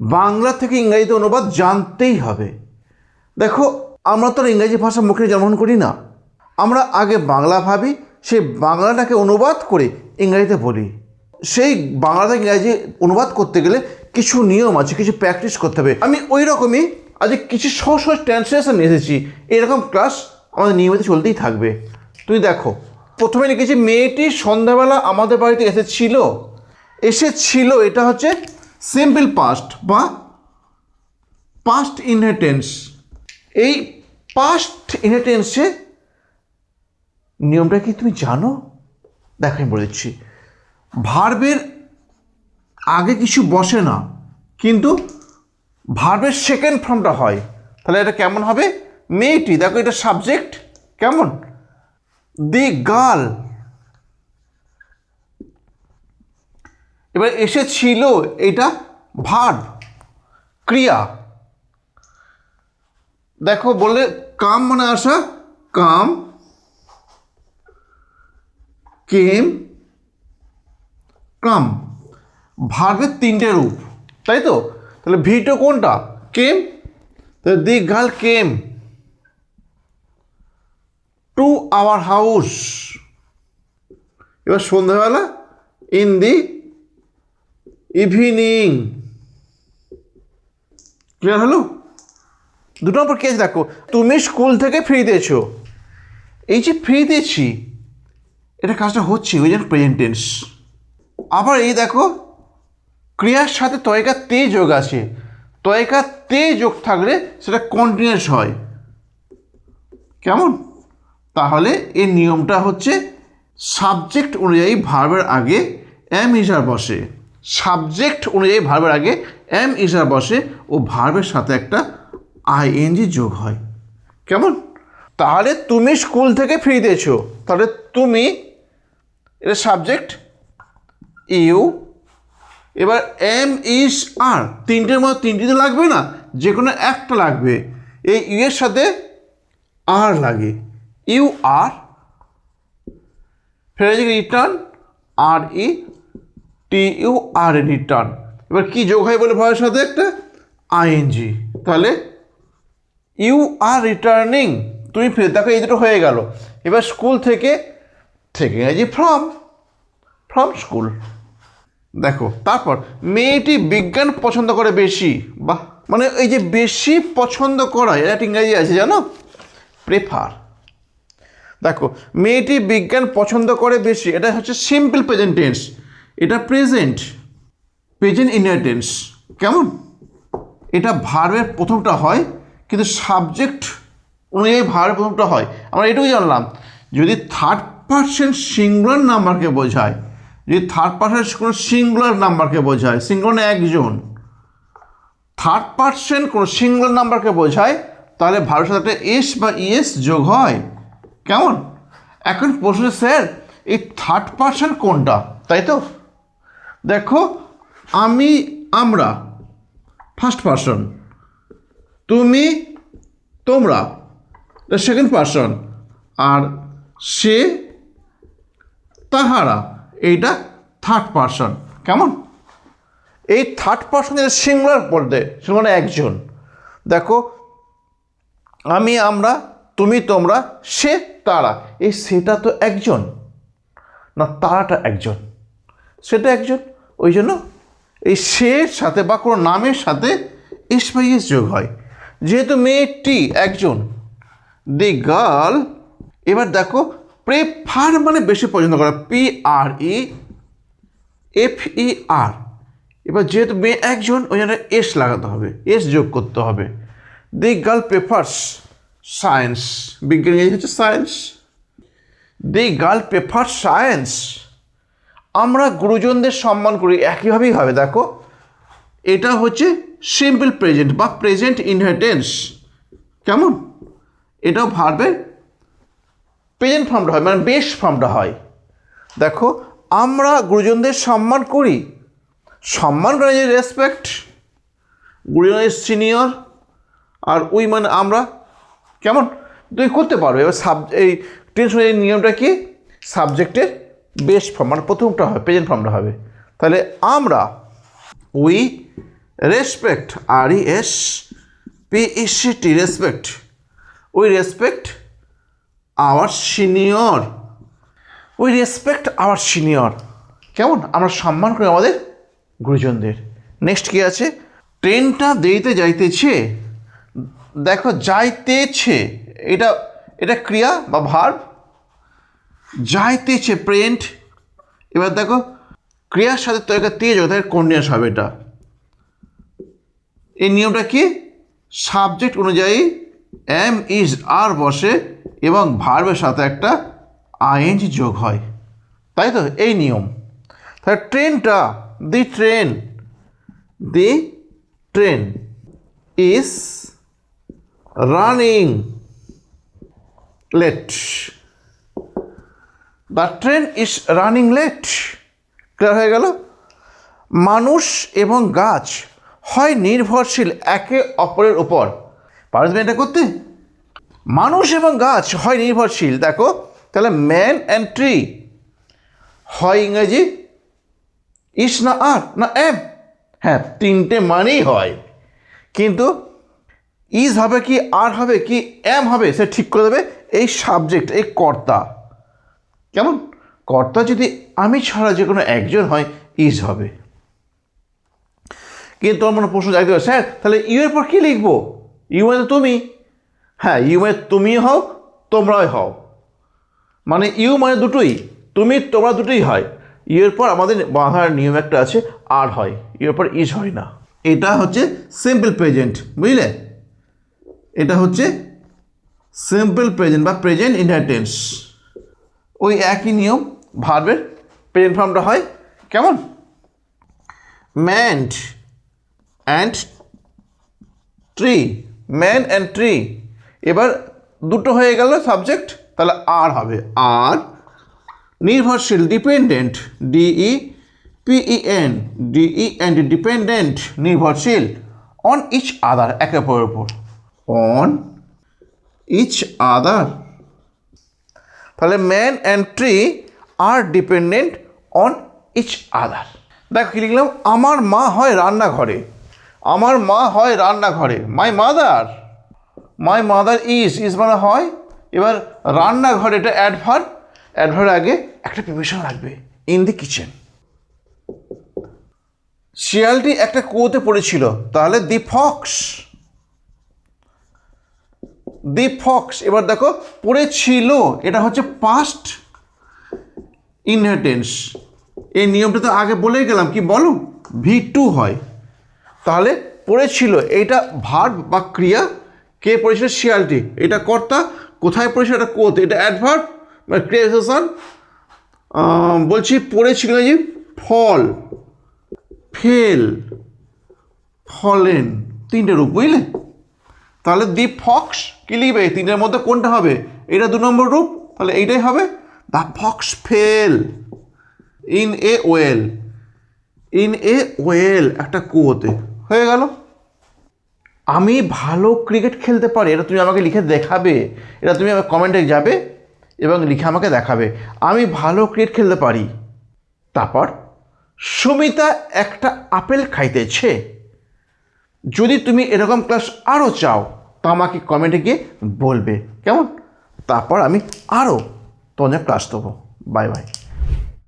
বাংলা থেকে ইংরাজিতে অনুবাদ জানতেই হবে। দেখো, আমরা তো ইংরেজি ভাষা মুখে জন্মগ্রহণ করি না। আমরা আগে বাংলা ভাবি, সেই বাংলাটাকে অনুবাদ করে ইংরাজিতে বলি। সেই বাংলা থেকে ইংরাজি অনুবাদ করতে গেলে কিছু নিয়ম আছে, কিছু প্র্যাকটিস করতে হবে। আমি ওই রকমই আজ কিছু সহজ সহজ ট্রান্সলেশন এসেছি। এরকম ক্লাস আমাদের নিয়মিত চলতেই থাকবে। তুমি দেখো, প্রথমে লিখেছি, মেয়েটি সন্ধ্যাবেলা আমাদের বাড়িতে এসেছিল। এসেছিল, এটা হচ্ছে সিম্পল পাস্ট বা পাস্ট ইনহেটেন্স এই পাস্ট ইনহেটেন্সে নিয়মটা কি তুমি জানো? দেখো, আমি বলে দিচ্ছি। ভার্বের আগে কিছু বসে না, কিন্তু ভার্বের সেকেন্ড ফর্মটা হয়। তাহলে এটা কেমন হবে? মেয়েটি, দেখো এটা সাবজেক্ট কেমন? দি গার্ল এবার এসেছিল এটা ভার্ব ক্রিয়া। দেখো বললে কাম মানে আসা, কাম, কেম, কাম। ভার্বের তিনটে রূপ, তাই তো? তাহলে ভিটো কোনটা? কেম? তাহলে the girl came. To our house. এবার সন্ধ্যাবেলা, ইন দি ইভিনিং ক্লিয়ার হলো? দুটো নম্বর কেস দেখো। তুমি স্কুল থেকে ফিরিতেছো এই যে ফ্রি দিয়েছি, এটা কাজটা হচ্ছে ওই জন্য প্রেজেন্ট টেন্স আবার এই দেখো, ক্রিয়ার সাথে তয়কা তে যোগ আছে। তয়কা তে যোগ থাকলে সেটা কন্টিনিউস হয়। কেমন? তাহলে এই নিয়মটা হচ্ছে সাবজেক্ট অনুযায়ী ভার্বের আগে অ্যাম ইজার বসে। সাবজেক্ট অনুযায়ী ভার্বের আগে এম ইজার বসে ও ভার্বের সাথে একটা আইএনজি যোগ হয়। কেমন? তাহলে তুমি স্কুল থেকে ফিরিতেছো তাহলে তুমি এটা সাবজেক্ট ইউ, এবার এম ইস আর, তিনটের মধ্যে তিনটি তো লাগবে না যে কোনো একটা লাগবে। এই ইউ এর সাথে আর লাগে। ইউ আর, ফের return R E T U R A return এবার কি যোগ হয় বলে ভয়ের সাথে একটা? আইএনজি তাহলে ইউ আর রিটার্নিং তুমি ফিরে, দেখো এই দুটো হয়ে গেল। এবার স্কুল থেকে থেকে ইংরাজি ফ্রম ফ্রম স্কুল দেখো, তারপর মেয়েটি বিজ্ঞান পছন্দ করে বেশি, বাহ। মানে এই যে বেশি পছন্দ করা, এটা একটা ইংরাজি আছে, জানো? প্রেফার দেখো, মেয়েটি বিজ্ঞান পছন্দ করে বেশি, এটা হচ্ছে সিম্পল প্রেজেন্ট টেন্স এটা প্রেজেন্ট প্রেজেন্ট ইনার টেন্স কেমন? এটা ভার্বের প্রথমটা হয়, কিন্তু সাবজেক্ট অনুযায়ী ভার্বের প্রথমটা হয়। আমরা এটুকু জানলাম, যদি থার্ড পার্সেন্ট সিঙ্গুলার নাম্বারকে বোঝায়, যদি থার্ড পার্সেন্ট কোনো সিঙ্গুলার নাম্বারকে বোঝায় সিঙ্গুলার একজন থার্ড পার্সেন্ট কোনো সিঙ্গুলার নাম্বারকে বোঝায়, তাহলে ভারতের সাথে একটা এস বা ইএস যোগ হয়। কেমন? এখন প্রশ্ন স্যার, এই থার্ড পার্সেন্ট কোনটা? তাই তো? দেখো, আমি আমরা ফার্স্ট পার্সন তুমি, তোমরা সেকেন্ড পার্সন আর সে, তাহারা, এইটা থার্ড পার্সন কেমন? এই থার্ড পার্সনের সিঙ্গুলার বলতে সে মানে একজন। দেখো, আমি, আমরা, তুমি, তোমরা, সে, তারা। এই সেটা তো একজন। না, তারাটা একজন। সেটা একজন। ওই জন্য এই সের সাথে বা কোনো নামের সাথে এস এস যোগ হয়। যেহেতু মেয়েটি একজন, দি গার্ল, এবার দেখো, প্রেফার মানে বেশি পছন্দ করা, পি আর ই, এফ ই আর। এবার যেহেতু মেয়ে একজন, ওই জন্য এস লাগাতে হবে, এস যোগ করতে হবে। দি গার্ল প্রেফার্স সায়েন্স, বিজ্ঞান হচ্ছে science. The girl prefer science আমরা গুরুজনদের সম্মান করি একইভাবেই হবে, দেখো। এটা হচ্ছে সিম্পল প্রেজেন্ট বা প্রেজেন্ট ইনহেরিটেন্স কেমন? এটাও ভার্বের প্রেজেন্ট ফর্মটা হয় মানে বেশ ফর্মটা হয়। দেখো, আমরা গুরুজনদের সম্মান করি। সম্মান করা যে রেসপেক্ট গুরুজনের সিনিয়র আর উই মানে আমরা, কেমন? তুমি করতে পারবে এবার সাব এই টেনশনের নিয়মটা কি? সাবজেক্টের বেস্ট ফর্ম মানে প্রথমটা হবে প্রেজেন্ট ফর্মটা হবে। তাহলে আমরা we respect R E S P T respect we respect our senior we respect our senior কেমন? আমরা সম্মান করি আমাদের গুরুজনদের। নেক্সট কি আছে? ট্রেনটা দেরিতে যাইতেছে, দেখো যাইতেছে, এটা এটা ক্রিয়া বা ভার্ব যাইতেছে প্রেন্ট এবার দেখো, ক্রিয়ার সাথে তো একটা তেজ হবে কন্ডিয়াস হবে এটা। এই নিয়মটা কি? সাবজেক্ট অনুযায়ী এম ইজ আর বসে এবং ভার্বের সাথে একটা আইএনজি যোগ হয়। তাই তো? এই নিয়ম। তাহলে ট্রেনটা the train the train is running late the train is running late clear হয়ে গেল? মানুষ এবং গাছ হয় নির্ভরশীল একে অপরের উপর। পারবে এটা করতে? মানুষ এবং গাছ হয় নির্ভরশীল। দেখো, তাহলে ম্যান অ্যান্ড ট্রি হয় ইংরেজি ইস না আর না এম হ্যাঁ তিনটে মানেই হয়। কিন্তু ইজ হবে কি, আর হবে কি এম হবে, সে ঠিক করে দেবে। এই সাবজেক্ট এই কর্তা। কেমন? কর্তা যদি আমি ছাড়া যে কোনো একজন হয়, ইজ হবে। কিন্তু তোমার মনে প্রশ্ন জাগতে স্যার, তাহলে ইউ এর পর কী লিখব? ইউ মানে তুমি। হ্যাঁ ইউ মানে তুমি হও, তোমরাই হও। মানে ইউ মানে দুটোই। তুমি, তোমরা দুটোই হয়। ইউ এর পর আমাদের বাঁধার নিয়ম একটা আছে, আর হয়। ইউ এর পর ইজ হয় না। এটা হচ্ছে সিম্পল প্রেজেন্ট, বুঝলে? এটা হচ্ছে সিম্পল প্রেজেন্ট বা প্রেজেন্ট ইন্টারটেন্স ওই একই নিয়ম ভার্বের প্রেজেন্ট ফর্মটা হয় কেমন? Man and tree, man and tree. এবার দুটো হয়ে গেল সাবজেক্ট, তাহলে আর হবে। আর নির্ভরশীল, dependent, D E, P E N, D E and dependent, নির্ভরশীল অন ইচ আদার একে অপরের উপর। অন ইচ আদার তাহলে man and tree are dependent on each other দেখো কি লিখলাম? আমার মা হয় রান্নাঘরে। আমার মা হয় রান্নাঘরে। My mother my mother is is মানে হয়, এবার রান্নাঘরে এটা অ্যাডভার অ্যাডভার আগে একটা প্রিপারেশন লাগবে ইন দি কিচেন শিয়ালটি একটা কুয়োতে পড়েছিল, তাহলে দি ফক্স দি ফক্স, এবার দেখো পড়েছিল এটা হচ্ছে পাস্ট ইনহেরিটেন্স এই নিয়মটা তো আগে বলেই গেলাম, কি বলো? ভি টু হয়। তাহলে পড়েছিল এইটা ভার্ব বা ক্রিয়া, কে পড়েছিল? শিয়ালটি। এটা কর্তা, কোথায় পড়েছিল? এটা কোতে। এটা অ্যাডভার্ব মানে ক্রিয়েশন বলছি পড়েছিল যে ফল, ফেল, ফলেন, তিনটে রূপ, বুঝলে? তাহলে দি ফক্স কি লিখবে? এই তিনটের মধ্যে কোনটা হবে? এটা দু নম্বর রূপ, তাহলে এইটাই হবে the fox fell in a well. In a well, একটা কুয়োতে। হয়ে গেল। আমি ভালো ক্রিকেট খেলতে পারি, এটা তুমি আমাকে লিখে দেখাবে। এটা তুমি আমার কমেন্টে যাবে এবং লিখে আমাকে দেখাবে। আমি ভালো ক্রিকেট খেলতে পারি। তারপর, সুমিতা একটা আপেল খাইতেছে। যদি তুমি এরকম ক্লাস আরও চাও আমাকে কমেন্টে গিয়ে বলবে। কেমন? তারপর আমি আরও তোমাদের ক্লাস দেবো। Bye bye